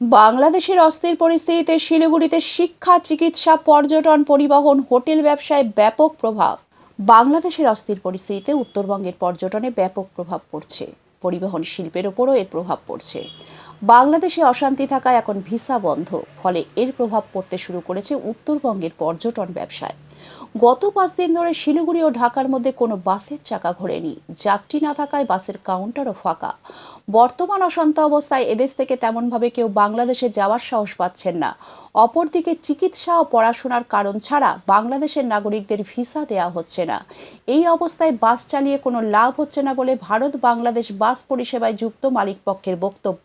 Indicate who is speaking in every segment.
Speaker 1: বাংলাদেশের অস্থির পরিস্থিতিতে শিলিগুড়িতে শিক্ষা, চিকিৎসা, পর্যটন, পরিবহন, হোটেল ব্যবসায় ব্যাপক প্রভাব। বাংলাদেশের অস্থির পরিস্থিতিতে উত্তরবঙ্গের পর্যটনে ব্যাপক প্রভাব পড়ছে। পরিবহন শিল্পের ওপরও এর প্রভাব পড়ছে। বাংলাদেশে অশান্তি থাকায় এখন ভিসা বন্ধ, ফলে এর প্রভাব পড়তে শুরু করেছে উত্তরবঙ্গের পর্যটন ব্যবসায়। গত পাঁচ দিন ধরে শিলিগুড়ি ও ঢাকার মধ্যে কোনো বাসের চাকা ঘোরেনি। যাত্রী না থাকায় বাসের কাউন্টারও ফাঁকা। বর্তমান অশান্ত অবস্থায় এদেশ থেকে তেমনভাবে কেউ বাংলাদেশে যাওয়ার সাহস পাচ্ছেন না। অপরদিকে চিকিৎসা ও পড়াশোনার কারণ ছাড়া বাংলাদেশের নাগরিকদের ভিসা দেওয়া হচ্ছে না। এই অবস্থায় বাস চালিয়ে কোনো লাভ হচ্ছে না বলে ভারত বাংলাদেশ বাস পরিষেবায় যুক্ত মালিকপক্ষের বক্তব্য।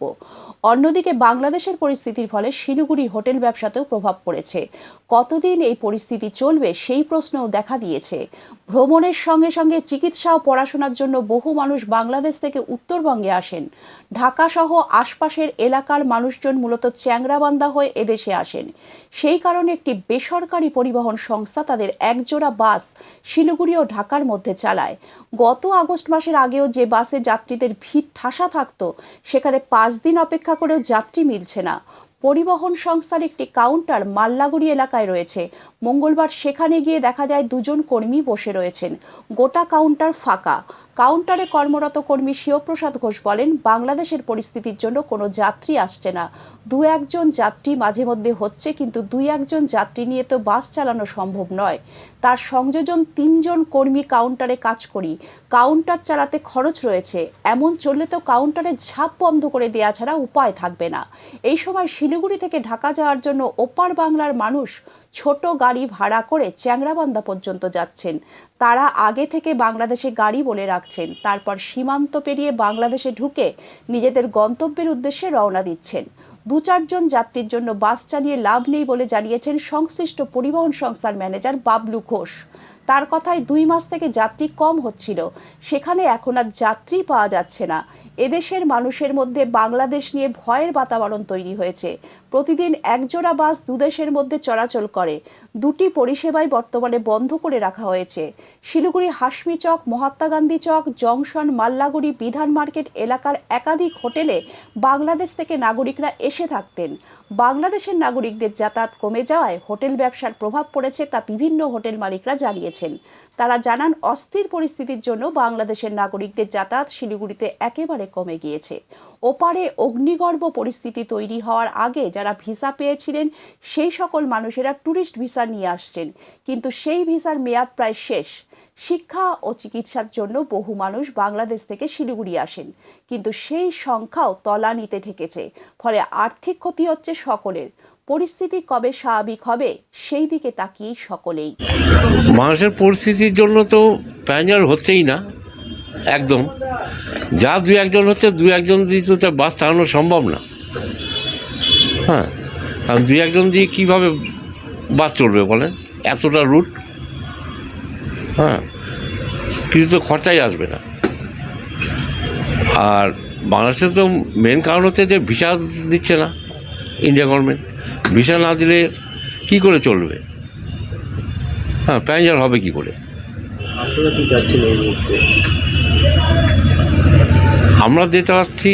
Speaker 1: অন্যদিকে বাংলাদেশের পরিস্থিতির ফলে শিলিগুড়ি হোটেল ব্যবসাতেও প্রভাব পড়েছে। কতদিন এই পরিস্থিতি চলবে সেই প্রশ্নও দেখা দিয়েছে। ভ্রমণের সঙ্গে সঙ্গে চিকিৎসা ও পড়াশোনার জন্য বহু মানুষ বাংলাদেশ থেকে উত্তরবঙ্গে আসেন। ঢাকা সহ আশপাশের এলাকার মানুষজন মূলত চ্যাংরাবান্ধা হয়ে এদেশে আসেন। সেই কারণে একটি বেসরকারি পরিবহন সংস্থা তাদের একজোড়া বাস শিলিগুড়ি ও ঢাকার মধ্যে চালায়। গত আগস্ট মাসের আগেও যে বাসে যাত্রীদের ভিড় ঠাসা থাকতো, সেখানে পাঁচ দিন অপেক্ষা করেও যাত্রী মিলছে না। পরিবহন সংস্থার একটি কাউন্টার মাল্লাগুড়ি এলাকায় রয়েছে। মঙ্গলবার সেখানে গিয়ে দেখা যায় দুজন কর্মী বসে রয়েছেন। গোটা কাউন্টার ফাঁকা। কাউন্টারে কর্মরত কর্মী শিবপ্রসাদ ঘোষ বলেন, বাংলাদেশের পরিস্থিতির জন্য কোনো যাত্রী আসছে না। দু একজন যাত্রী মাঝে মধ্যে হচ্ছে, কিন্তু দুই একজন যাত্রী নিয়ে তো বাস চালানো সম্ভব নয়। তার সংযোজন তিনজন কর্মী কাউন্টারে কাজ করি। কাউন্টার চালাতে খরচ রয়েছে। এমন চললে তো কাউন্টারের ঝাঁপ বন্ধ করে দেওয়া ছাড়া উপায় থাকবে না। এই সময় শিলিগুড়ি থেকে ঢাকা যাওয়ার জন্য ওপার বাংলার মানুষ ছোট গাড়ি ভাড়া করে চ্যাংরাবান্ধা পর্যন্ত যাচ্ছেন। তারা আগে থেকে বাংলাদেশে গাড়ি বলে রাখছেন। তারপর সীমান্ত পেরিয়ে বাংলাদেশে ঢুকে নিজেদের গন্তব্যের উদ্দেশ্যে রওনা দিচ্ছেন। দু চারজন যাত্রীর জন্য বাস চালিয়ে লাভ নেই বলে জানিয়েছেন সংশ্লিষ্ট পরিবহন সংস্থার ম্যানেজার বাবলু ঘোষ। তার কথায় দুই মাস থেকে যাত্রী কম হচ্ছিল। সেখানে এখন আর যাত্রী পাওয়া যাচ্ছে না। এদেশের মানুষের মধ্যে বাংলাদেশ নিয়ে ভয়ের বাতাবরণ তৈরি হয়েছে। প্রতিদিন একজোড়া বাস দুদেশের মধ্যে চলাচল করে। দুটি পরিষেবাই বর্তমানে বন্ধ করে রাখা হয়েছে। শিলিগুড়ি হাসমি চক, মহাত্মা গান্ধী চক, জংশন, মাল্লাগুড়ি বিধান মার্কেট এলাকার একাধিক হোটেলে বাংলাদেশ থেকে নাগরিকরা এসে থাকতেন। বাংলাদেশের নাগরিকদের যাতায়াত কমে যাওয়ায় হোটেল ব্যবসার প্রভাব পড়েছে তা বিভিন্ন হোটেল মালিকরা জানিয়েছেন। তারা জানান, অস্থির পরিস্থিতির জন্য বাংলাদেশের নাগরিকদের যাতায়াত শিলিগুড়িতে একেবারে কমে গিয়েছে। ওপারে অগ্নিগর্ভ পরিস্থিতি তৈরি হওয়ার আগে যারা ভিসা পেয়েছিলেন, সেই সকল মানুষেরা ট্যুরিস্ট ভিসা নিয়ে আসছেন। কিন্তু সেই ভিসার মেয়াদ প্রায় শেষ। শিক্ষা ও চিকিৎসার জন্য বহু মানুষ বাংলাদেশ থেকে শিলিগুড়ি আসেন। কিন্তু সেই সংখ্যাও তলানিতে ঠেকেছে। ফলে আর্থিক ক্ষতি হচ্ছে সকলের। পরিস্থিতি কবে স্বাভাবিক হবে সেই দিকে তাকিয়ে সকলেই।
Speaker 2: মানুষের পরিস্থিতির জন্য তো প্যাঞ্জার হচ্ছেই না, একদম। যা দু একজন হচ্ছে, দু একজন দিয়ে তো তার বাস চালানো সম্ভব না। হ্যাঁ কারণ দু একজন দিয়ে কীভাবে বাস চলবে বলেন? এতটা রুট হ্যাঁ কিছু তো খরচাই আসবে না। আর বাংলাদেশে তো মেন কারণ হচ্ছে যে ভিসা দিচ্ছে না ইন্ডিয়া গভর্নমেন্ট ভিসা না দিলে কী করে চলবে? হ্যাঁ প্যাঞ্জার হবে কি করে? আমরা যেতে পারছি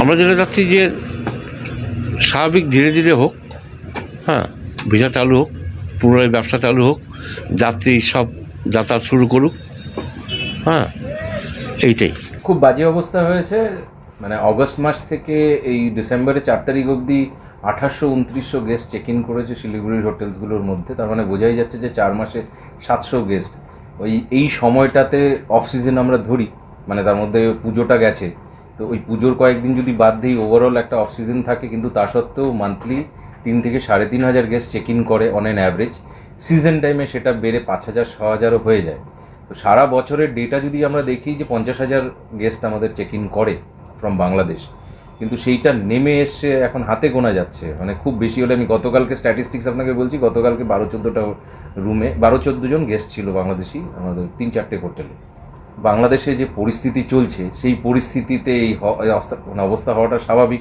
Speaker 2: আমরা যেটা চাচ্ছি যে স্বাভাবিক ধীরে ধীরে হোক হ্যাঁ ভিসা চালু হোক পুনরায় ব্যবসা চালু হোক যাত্রী সব যাতায়াত শুরু করুক হ্যাঁ এইটাই।
Speaker 3: খুব বাজে অবস্থা হয়েছে। মানে অগস্ট মাস থেকে এই ডিসেম্বরের চার তারিখ অবধি আঠাশশো উনত্রিশশো গেস্ট চেক ইন করেছে শিলিগুড়ির হোটেলসগুলোর মধ্যে। তার মানে বোঝাই যাচ্ছে যে চার মাসে সাতশো গেস্ট ওই, এই সময়টাতে অফ সিজন আমরা ধরি মানে তার মধ্যে পুজোটা গেছে। তো ওই পুজোর কয়েকদিন যদি বাদ দিই ওভারঅল একটা অফ সিজন থাকে, কিন্তু তা সত্ত্বেও মান্থলি তিন থেকে সাড়ে তিন হাজার গেস্ট চেক ইন করে অন অ্যান অ্যাভারেজ সিজন টাইমে সেটা বেড়ে পাঁচ হাজার, ছ হাজারও হয়ে যায়। তো সারা বছরের ডেটা যদি আমরা দেখি যে পঞ্চাশ হাজার গেস্ট আমাদের চেক ইন করে ফ্রম বাংলাদেশ কিন্তু সেইটা নেমে এসছে এখন হাতে গোনা যাচ্ছে। মানে খুব বেশি হলে আমি গতকালকে স্ট্যাটিস্টিক্স আপনাকে বলছি, গতকালকে বারো চোদ্দোটা রুমে বারো চোদ্দ জন গেস্ট ছিল বাংলাদেশি, আমাদের তিন চারটে হোটেলে বাংলাদেশে যে পরিস্থিতি চলছে, সেই পরিস্থিতিতে এই অবস্থা- মানে অবস্থা হওয়াটা স্বাভাবিক।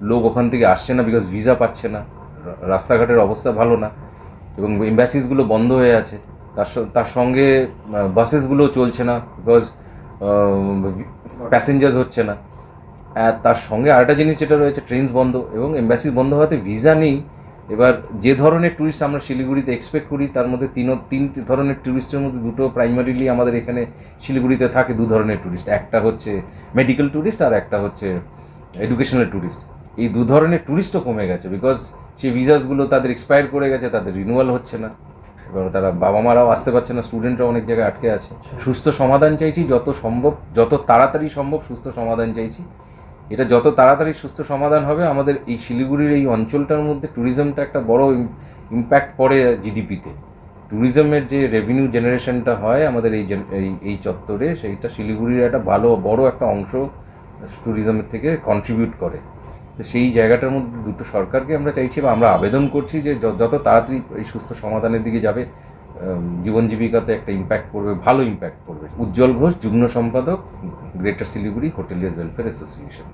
Speaker 3: লোক ওখান থেকে আসছে না বিকজ ভিসা পাচ্ছে না। রাস্তাঘাটের অবস্থা ভালো না। এবং এম্বাসিসগুলো বন্ধ হয়ে আছে। তার তার সঙ্গে বাসেসগুলোও চলছে না বিকজ প্যাসেঞ্জার্স হচ্ছে না। আর তার সঙ্গে আরেকটা জিনিস যেটা রয়েছে ট্রেনস বন্ধ এবং এম্বাসি বন্ধ হওয়াতে ভিসা নেই। এবার যে ধরনের ট্যুরিস্ট আমরা শিলিগুড়িতে এক্সপেক্ট করি, তার মধ্যে তিন তিনটি ধরনের ট্যুরিস্টের মধ্যে দুটো প্রাইমারিলি আমাদের এখানে শিলিগুড়িতে থাকে দু ধরনের ট্যুরিস্ট একটা হচ্ছে মেডিকেল ট্যুরিস্ট আর একটা হচ্ছে এডুকেশনাল ট্যুরিস্ট এই দু ধরনের ট্যুরিস্টও কমে গেছে বিকজ সেই ভিসাসগুলো তাদের এক্সপায়ার করে গেছে, তাদের রিনুয়াল হচ্ছে না। এবার তারা বাবা মারাও আসতে পারছে না স্টুডেন্টরা অনেক জায়গায় আটকে আছে। সুস্থ সমাধান চাইছি, যত সম্ভব, যত তাড়াতাড়ি সম্ভব সুস্থ সমাধান চাইছি। এটা যত তাড়াতাড়ি সুস্থ সমাধান হবে, আমাদের এই শিলিগুড়ির এই অঞ্চলটার মধ্যে ট্যুরিজমটা একটা বড় ইম্প্যাক্ট পড়ে জিডিপিতে ট্যুরিজমের যে রেভিনিউ জেনারেশনটা হয় আমাদের এই এই এই চত্বরে, সেইটা শিলিগুড়ির একটা ভালো, বড় একটা অংশ ট্যুরিজমের থেকে কন্ট্রিবিউট করে। তো সেই জায়গাটার মধ্যে দুটো সরকারকে আমরা চাইছি বা আমরা আবেদন করছি যে যত তাড়াতাড়ি এই সুস্থ সমাধানের দিকে যাবে জীবন জীবিকাতে একটা ইম্প্যাক্ট পড়বে, ভালো ইম্প্যাক্ট পড়বে। উজ্জ্বল ঘোষ, যুগ্ম সম্পাদক greater Siliguri hoteliers welfare association